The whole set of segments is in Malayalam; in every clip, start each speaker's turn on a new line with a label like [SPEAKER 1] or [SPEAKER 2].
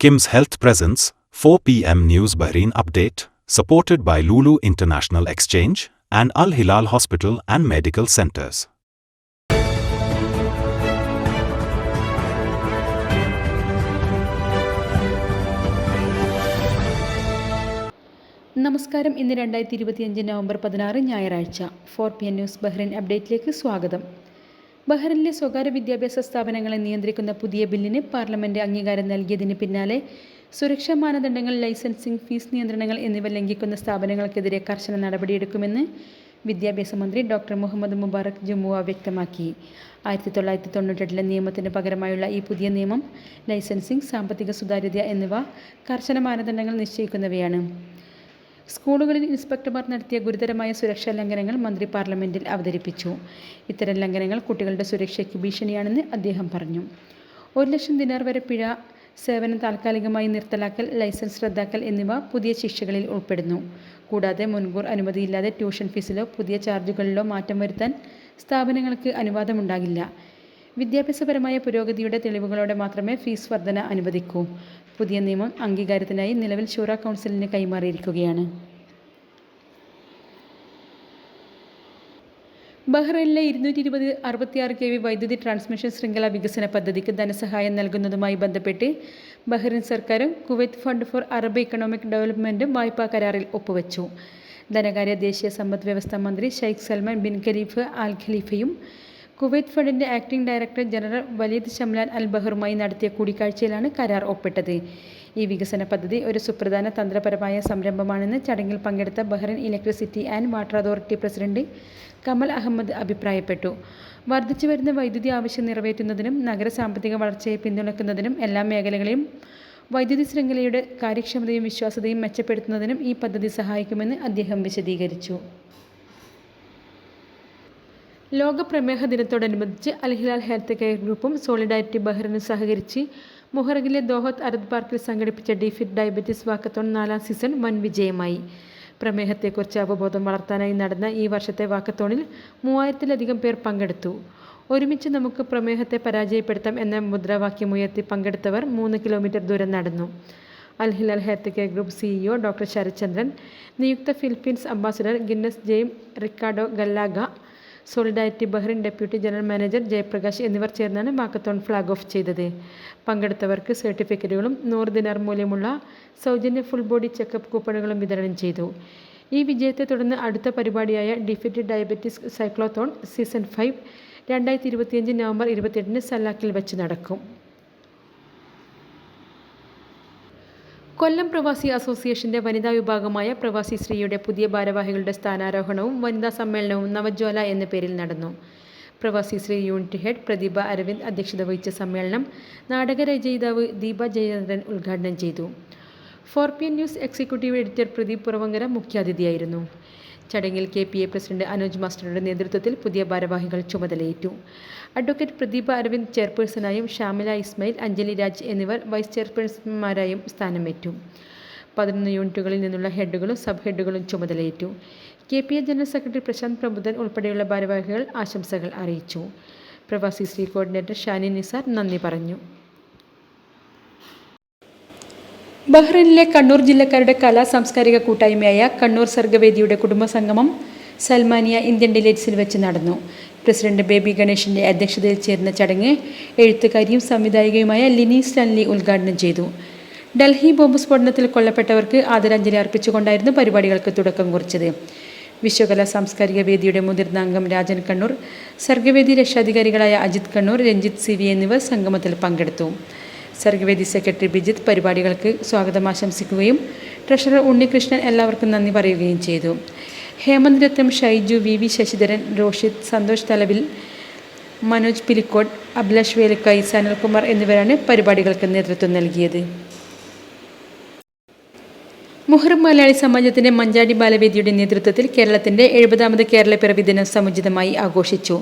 [SPEAKER 1] Kim's Health Presence, 4 p.m. News Bahrain Update, supported by Lulu International Exchange and Al Hilal Hospital and Medical Centers.
[SPEAKER 2] നമസ്കാരം ഇന്ന് രണ്ടായിരത്തി ഇരുപത്തിയഞ്ച് നവംബർ പതിനാറ് ഞായറാഴ്ച four P N news Bahrain അപ്ഡേറ്റിലേക്ക് സ്വാഗതം ബഹ്റൈനിലെ സ്വകാര്യ വിദ്യാഭ്യാസ സ്ഥാപനങ്ങളെ നിയന്ത്രിക്കുന്ന പുതിയ ബില്ലിന് പാർലമെന്റ് അംഗീകാരം നൽകിയതിന് പിന്നാലെ സുരക്ഷാ മാനദണ്ഡങ്ങൾ ലൈസൻസിംഗ് ഫീസ് നിയന്ത്രണങ്ങൾ എന്നിവ ലംഘിക്കുന്ന സ്ഥാപനങ്ങൾക്കെതിരെ കർശന നടപടിയെടുക്കുമെന്ന് വിദ്യാഭ്യാസ മന്ത്രി ഡോക്ടർ മുഹമ്മദ് മുബാറക് ജമ്മുവ വ്യക്തമാക്കി. ആയിരത്തി തൊള്ളായിരത്തി തൊണ്ണൂറ്റെട്ടിലെ നിയമത്തിന് പകരമായുള്ള ഈ പുതിയ നിയമം ലൈസൻസിംഗ് സാമ്പത്തിക സുതാര്യത എന്നിവ കർശന മാനദണ്ഡങ്ങൾ നിശ്ചയിക്കുന്നവയാണ്. സ്കൂളുകളിൽ ഇൻസ്പെക്ടർമാർ നടത്തിയ ഗുരുതരമായ സുരക്ഷാ ലംഘനങ്ങൾ മന്ത്രി പാർലമെന്റിൽ അവതരിപ്പിച്ചു. ഇത്തരം ലംഘനങ്ങൾ കുട്ടികളുടെ സുരക്ഷയ്ക്ക് ഭീഷണിയാണെന്ന് അദ്ദേഹം പറഞ്ഞു. ഒരു ലക്ഷം ദിനാർ വരെ പിഴ സേവനം താൽക്കാലികമായി നിർത്തലാക്കൽ ലൈസൻസ് റദ്ദാക്കൽ എന്നിവ പുതിയ ശിക്ഷകളിൽ ഉൾപ്പെടുന്നു. കൂടാതെ മുൻകൂർ അനുമതിയില്ലാതെ ട്യൂഷൻ ഫീസിലോ പുതിയ ചാർജുകളിലോ മാറ്റം വരുത്താൻ സ്ഥാപനങ്ങൾക്ക് അനുവാദമുണ്ടാകില്ല. വിദ്യാഭ്യാസപരമായ പുരോഗതിയുടെ തെളിവുകളോടെ മാത്രമേ ഫീസ് വർധന അനുവദിക്കൂ. പുതിയ നിയമം അംഗീകാരത്തിനായി നിലവിൽ ഷൂറ കൗൺസിലിന് കൈമാറിയിരിക്കുകയാണ്. ബഹ്റൈനിലെ ഇരുന്നൂറ്റി ഇരുപത് അറുപത്തിയാറ് കെ വി വൈദ്യുതി ട്രാൻസ്മിഷൻ ശൃംഖല വികസന പദ്ധതിക്ക് ധനസഹായം നൽകുന്നതുമായി ബന്ധപ്പെട്ട് ബഹ്റൈൻ സർക്കാരും Kuwait fund for Arab economic ഡെവലപ്മെന്റും വായ്പാ കരാറിൽ ഒപ്പുവെച്ചു. ധനകാര്യ ദേശീയ സമ്പദ് വ്യവസ്ഥ മന്ത്രി Sheikh Salman bin Khalif al ഖലീഫയും Kuwait ഫണ്ടിന്റെ acting director general Waleed Shamlan al ബഹറുമായി നടത്തിയ കൂടിക്കാഴ്ചയിലാണ് കരാർ ഒപ്പിട്ടത്. ഈ വികസന പദ്ധതി ഒരു സുപ്രധാന തന്ത്രപരമായ സംരംഭമാണെന്ന് ചടങ്ങിൽ പങ്കെടുത്ത Bahrain electricity and water authority president Kamal Ahmed അഭിപ്രായപ്പെട്ടു. വർദ്ധിച്ചു വരുന്ന വൈദ്യുതി ആവശ്യം നിറവേറ്റുന്നതിനും നഗര സാമ്പത്തിക വളർച്ചയെ പിന്തുണയ്ക്കുന്നതിനും എല്ലാ മേഖലകളെയും വൈദ്യുതി ശൃംഖലയുടെ കാര്യക്ഷമതയും വിശ്വാസ്യതയും മെച്ചപ്പെടുത്തുന്നതിനും ഈ പദ്ധതി സഹായിക്കുമെന്ന് അദ്ദേഹം വിശദീകരിച്ചു. ലോക പ്രമേഹ ദിനത്തോടനുബന്ധിച്ച് അൽഹിലാൽ ഹെൽത്ത് കെയർ ഗ്രൂപ്പും സോളിഡാരിറ്റി ബഹ്റിനും സഹകരിച്ച് മുഹറഗിലെ ദോഹത്ത് അരത് പാർക്കിൽ സംഘടിപ്പിച്ച ഡിഫിറ്റ് ഡയബറ്റീസ് വാക്കത്തോൺ നാലാം സീസൺ വൻ വിജയമായി. പ്രമേഹത്തെക്കുറിച്ച് അവബോധം വളർത്താനായി നടന്ന ഈ വർഷത്തെ വാക്കത്തോണിൽ മൂവായിരത്തിലധികം പേർ പങ്കെടുത്തു. ഒരുമിച്ച് നമുക്ക് പ്രമേഹത്തെ പരാജയപ്പെടുത്താം എന്ന മുദ്രാവാക്യമുയർത്തി പങ്കെടുത്തവർ മൂന്ന് കിലോമീറ്റർ ദൂരം നടന്നു. Alhilal health care group CEO doctor Sarathchandran നിയുക്ത Philippines ambassador Guinness Jaime Ricardo Gallaga solidarity Bahrain deputy general manager Jayaprakash എന്നിവർ ചേർന്നാണ് മാക്കത്തോൺ ഫ്ലാഗ് ഓഫ് ചെയ്തത്. പങ്കെടുത്തവർക്ക് സർട്ടിഫിക്കറ്റുകളും നൂറ് ദിനാർ മൂല്യമുള്ള സൗജന്യ ഫുൾ ബോഡി ചെക്കപ്പ് കൂപ്പണുകളും വിതരണം ചെയ്തു. ഈ വിജയത്തെ തുടർന്ന് അടുത്ത പരിപാടിയായ defeat diabetes cyclothon season five രണ്ടായിരത്തി ഇരുപത്തിയഞ്ച് നവംബർ ഇരുപത്തിയെട്ടിന് സല്ലാക്കിൽ വെച്ച് നടക്കും. കൊല്ലം പ്രവാസി അസോസിയേഷന്റെ വനിതാ വിഭാഗമായ പ്രവാസി സ്ത്രീയുടെ പുതിയ ഭാരവാഹികളുടെ സ്ഥാനാരോഹണവും വനിതാ സമ്മേളനവും നവജ്വാല എന്ന പേരിൽ നടന്നു. പ്രവാസി സ്ത്രീ യൂണിറ്റ് ഹെഡ് പ്രതിഭ അരവിന്ദ് അധ്യക്ഷത വഹിച്ച സമ്മേളനം നാടകരചയിതാവ് ദീപ ജയചന്ദ്രൻ ഉദ്ഘാടനം ചെയ്തു. Four P news executive editor Pradeep Puravankara മുഖ്യാതിഥിയായിരുന്നു. ചടങ്ങിൽ K P A president Anoj മാസ്റ്ററുടെ നേതൃത്വത്തിൽ പുതിയ ഭാരവാഹികൾ ചുമതലയേറ്റു. അഡ്വക്കേറ്റ് പ്രദീപ അരവിന്ദ് ചെയർപേഴ്സണായും ഷാമില ഇസ്മയിൽ അഞ്ജലി രാജ് എന്നിവർ വൈസ് ചെയർപേഴ്സൺമാരായും സ്ഥാനമേറ്റു. പതിനൊന്ന് യൂണിറ്റുകളിൽ നിന്നുള്ള ഹെഡുകളും സബ് ഹെഡുകളും ചുമതലയേറ്റു. K P A general secretary Prashanth Prabuddhan ഉൾപ്പെടെയുള്ള ഭാരവാഹികൾ ആശംസകൾ അറിയിച്ചു. പ്രവാസി ശ്രീ കോർഡിനേറ്റർ ഷാനി നിസാർ നന്ദി പറഞ്ഞു. ബഹ്റൈനിലെ കണ്ണൂർ ജില്ലക്കാരുടെ കലാ സാംസ്കാരിക കൂട്ടായ്മയായ കണ്ണൂർ സർഗവേദിയുടെ കുടുംബസംഗമം സൽമാനിയ ഇന്ത്യൻ ഡിലേറ്റ്സിൽ വെച്ച് നടന്നു. പ്രസിഡന്റ് ബേബി ഗണേഷിന്റെ അധ്യക്ഷതയിൽ ചേർന്ന ചടങ്ങ് എഴുത്തുകാരിയും സംവിധായികയുമായ ലിനി സ്റ്റാൻലി ഉദ്ഘാടനം ചെയ്തു. ഡൽഹി ബോംബ് സ്ഫോടനത്തിൽ കൊല്ലപ്പെട്ടവർക്ക് ആദരാഞ്ജലി അർപ്പിച്ചുകൊണ്ടായിരുന്നു പരിപാടികൾക്ക് തുടക്കം കുറിച്ചത്. വിശ്വകല സാംസ്കാരിക വേദിയുടെ മുതിർന്ന അംഗം രാജൻ കണ്ണൂർ സർഗവേദി രക്ഷാധികാരികളായ അജിത് കണ്ണൂർ രഞ്ജിത്ത് സിവി എന്നിവർ സംഗമത്തിൽ പങ്കെടുത്തു. സർഗവേദി സെക്രട്ടറി ബിജിത്ത് പരിപാടികൾക്ക് സ്വാഗതം ആശംസിക്കുകയും ട്രഷറർ ഉണ്ണികൃഷ്ണൻ എല്ലാവർക്കും നന്ദി പറയുകയും ചെയ്തു. ഹേമന്ത് രത്നം ഷൈജു വി വി ശശിധരൻ രോഷിത് സന്തോഷ് തലവിൽ മനോജ് പിലിക്കോട് അഭിലാഷ് വേലക്കായി സനൽകുമാർ എന്നിവരാണ് പരിപാടികൾക്ക് നേതൃത്വം നൽകിയത്. മുഹറം മലയാളി സമാജത്തിന്റെ മഞ്ചാടി ബാലവേദിയുടെ നേതൃത്വത്തിൽ കേരളത്തിന്റെ എഴുപതാമത് കേരള പിറവി ദിനം സമുചിതമായി ആഘോഷിച്ചു.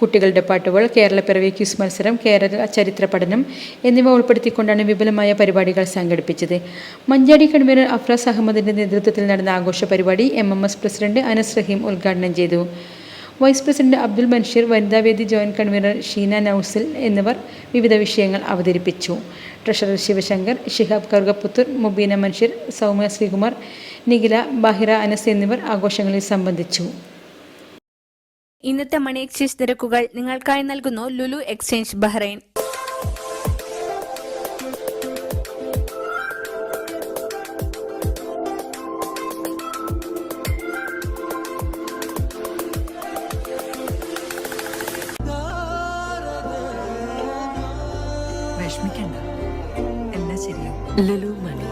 [SPEAKER 2] കുട്ടികളുടെ പാട്ടുകൾ കേരള പിറവി ക്യൂസ് മത്സരം കേരള ചരിത്ര പഠനം എന്നിവ ഉൾപ്പെടുത്തിക്കൊണ്ടാണ് വിപുലമായ പരിപാടികൾ സംഘടിപ്പിച്ചത്. മഞ്ചാടി കൺവീനർ അഫ്രാസ് അഹമ്മദിന്റെ നേതൃത്വത്തിൽ നടന്ന ആഘോഷ പരിപാടി എം പ്രസിഡന്റ് അനസ് റഹീം ഉദ്ഘാടനം ചെയ്തു. വൈസ് പ്രസിഡന്റ് അബ്ദുൽ ബൻഷീർ വനിതാവേദി ജോയിന്റ് കൺവീനർ ഷീന നൌസിൽ എന്നിവർ വിവിധ വിഷയങ്ങൾ അവതരിപ്പിച്ചു. ട്രഷറർ ശിവശങ്കർ ഷിഹാബ് കറുകപ്പുത്തൂർ മുബീന മൻഷീർ സൗമ്യ ശ്രീകുമാർ നിഖില ബാഹിറ അനസ് എന്നിവർ ആഘോഷങ്ങളിൽ സംബന്ധിച്ചു.
[SPEAKER 3] ഇന്നത്തെ മണി എക്സ്ചേഞ്ച് നിരക്കുകൾ നിങ്ങൾക്കായി നൽകുന്നു ലുലു എക്സ്ചേഞ്ച് ബഹ്റൈൻ.
[SPEAKER 4] എല്ലാം ശരിയാവും. ലുലു മണി.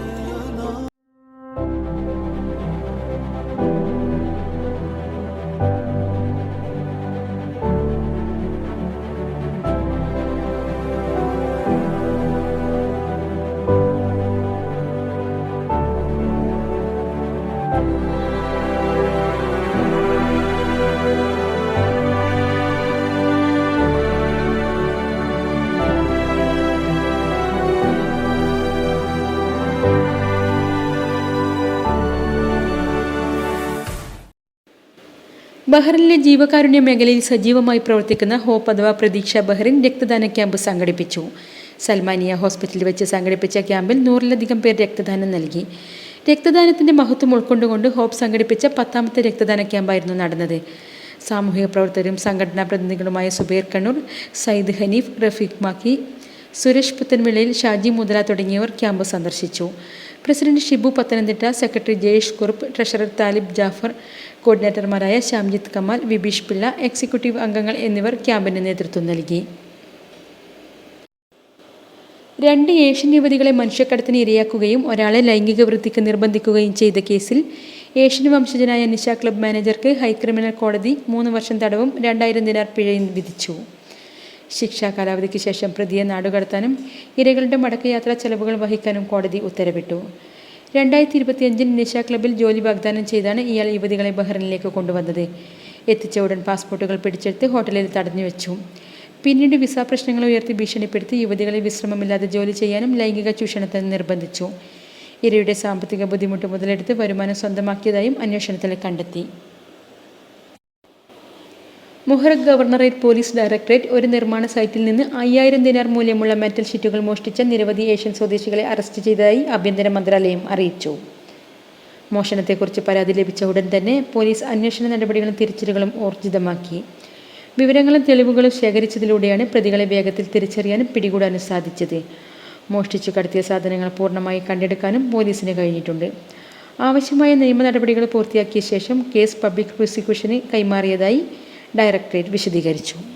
[SPEAKER 2] ബഹ്റിനിലെ ജീവകാരുണ്യ മേഖലയിൽ സജീവമായി പ്രവർത്തിക്കുന്ന ഹോപ്പ് അഥവാ പ്രതീക്ഷ ബഹ്റിൻ രക്തദാന ക്യാമ്പ് സംഘടിപ്പിച്ചു. സൽമാനിയ ഹോസ്പിറ്റലിൽ വെച്ച് സംഘടിപ്പിച്ച ക്യാമ്പിൽ നൂറിലധികം പേർ രക്തദാനം നൽകി. രക്തദാനത്തിന്റെ മഹത്വം ഉൾക്കൊണ്ടുകൊണ്ട് ഹോപ്പ് സംഘടിപ്പിച്ച പത്താമത്തെ രക്തദാന ക്യാമ്പായിരുന്നു നടന്നത്. സാമൂഹിക പ്രവർത്തകരും സംഘടനാ പ്രതിനിധികളുമായ സുബേർ കണ്ണൂർ സയ്യിദ് ഹനീഫ് റഫീഖ് മാക്കി സുരേഷ് പുത്തൻവിളയിൽ ഷാജി മുതല തുടങ്ങിയവർ ക്യാമ്പ് സന്ദർശിച്ചു. President Shibu Pathanamthitta secretary Jayesh Kurup treasurer Thalib Jafar കോർഡിനേറ്റർമാരായ Shyamjith Kamal Vibeesh Pillai executive അംഗങ്ങൾ എന്നിവർ ക്യാമ്പിന് നേതൃത്വം നൽകി. രണ്ട് ഏഷ്യൻ യുവതികളെ മനുഷ്യക്കടത്തിന് ഇരയാക്കുകയും ഒരാളെ ലൈംഗിക വൃത്തിക്ക് നിർബന്ധിക്കുകയും ചെയ്ത കേസിൽ ഏഷ്യൻ വംശജനായ നിശ ക്ലബ് മാനേജർക്ക് ഹൈക്രിമിനൽ കോടതി മൂന്ന് വർഷം തടവും രണ്ടായിരം ദിനാർ പിഴയും വിധിച്ചു. ശിക്ഷാ കാലാവധിക്ക് ശേഷം പ്രതിയെ നാടുകടത്താനും ഇരകളുടെ മടക്കയാത്രാ ചെലവുകൾ വഹിക്കാനും കോടതി ഉത്തരവിട്ടു. രണ്ടായിരത്തി ഇരുപത്തിയഞ്ചിൽ നിശ ക്ലബിൽ ജോലി വാഗ്ദാനം ചെയ്താണ് ഇയാൾ യുവതികളെ ബഹ്റിനിലേക്ക് കൊണ്ടുവന്നത്. എത്തിച്ച ഉടൻ പാസ്പോർട്ടുകൾ പിടിച്ചെടുത്ത് ഹോട്ടലിൽ തടഞ്ഞു വെച്ചു. പിന്നീട് വിസ പ്രശ്നങ്ങൾ ഉയർത്തി ഭീഷണിപ്പെടുത്തി യുവതികളെ വിശ്രമമില്ലാതെ ജോലി ചെയ്യാനും ലൈംഗിക ചൂഷണത്തിന് നിർബന്ധിച്ചു. ഇരയുടെ സാമ്പത്തിക ബുദ്ധിമുട്ട് മുതലെടുത്ത് വരുമാനം സ്വന്തമാക്കിയതായും അന്വേഷണത്തിൽ കണ്ടെത്തി. മുഹറക് ഗവർണറേറ്റ് പോലീസ് ഡയറക്ടറേറ്റ് ഒരു നിർമ്മാണ സൈറ്റിൽ നിന്ന് അയ്യായിരം ദിനാർ മൂല്യമുള്ള മെറ്റൽ ഷീറ്റുകൾ മോഷ്ടിച്ച നിരവധി ഏഷ്യൻ സ്വദേശികളെ അറസ്റ്റ് ചെയ്തതായി ആഭ്യന്തര മന്ത്രാലയം അറിയിച്ചു. മോഷണത്തെക്കുറിച്ച് പരാതി ലഭിച്ച ഉടൻ തന്നെ പോലീസ് അന്വേഷണ നടപടികളും തിരിച്ചലുകളും ഊർജിതമാക്കി. വിവരങ്ങളും തെളിവുകളും ശേഖരിച്ചതിലൂടെയാണ് പ്രതികളെ വേഗത്തിൽ തിരിച്ചറിയാനും പിടികൂടാനും സാധിച്ചത്. മോഷ്ടിച്ചു കടത്തിയ സാധനങ്ങൾ പൂർണമായി കണ്ടെടുക്കാനും പോലീസിന് കഴിഞ്ഞിട്ടുണ്ട്. ആവശ്യമായ നിയമ നടപടികൾ പൂർത്തിയാക്കിയ ശേഷം കേസ് പബ്ലിക് പ്രോസിക്യൂഷന് കൈമാറിയതായി ഡയറക്ടറേറ്റ് വിശദീകരിച്ചു.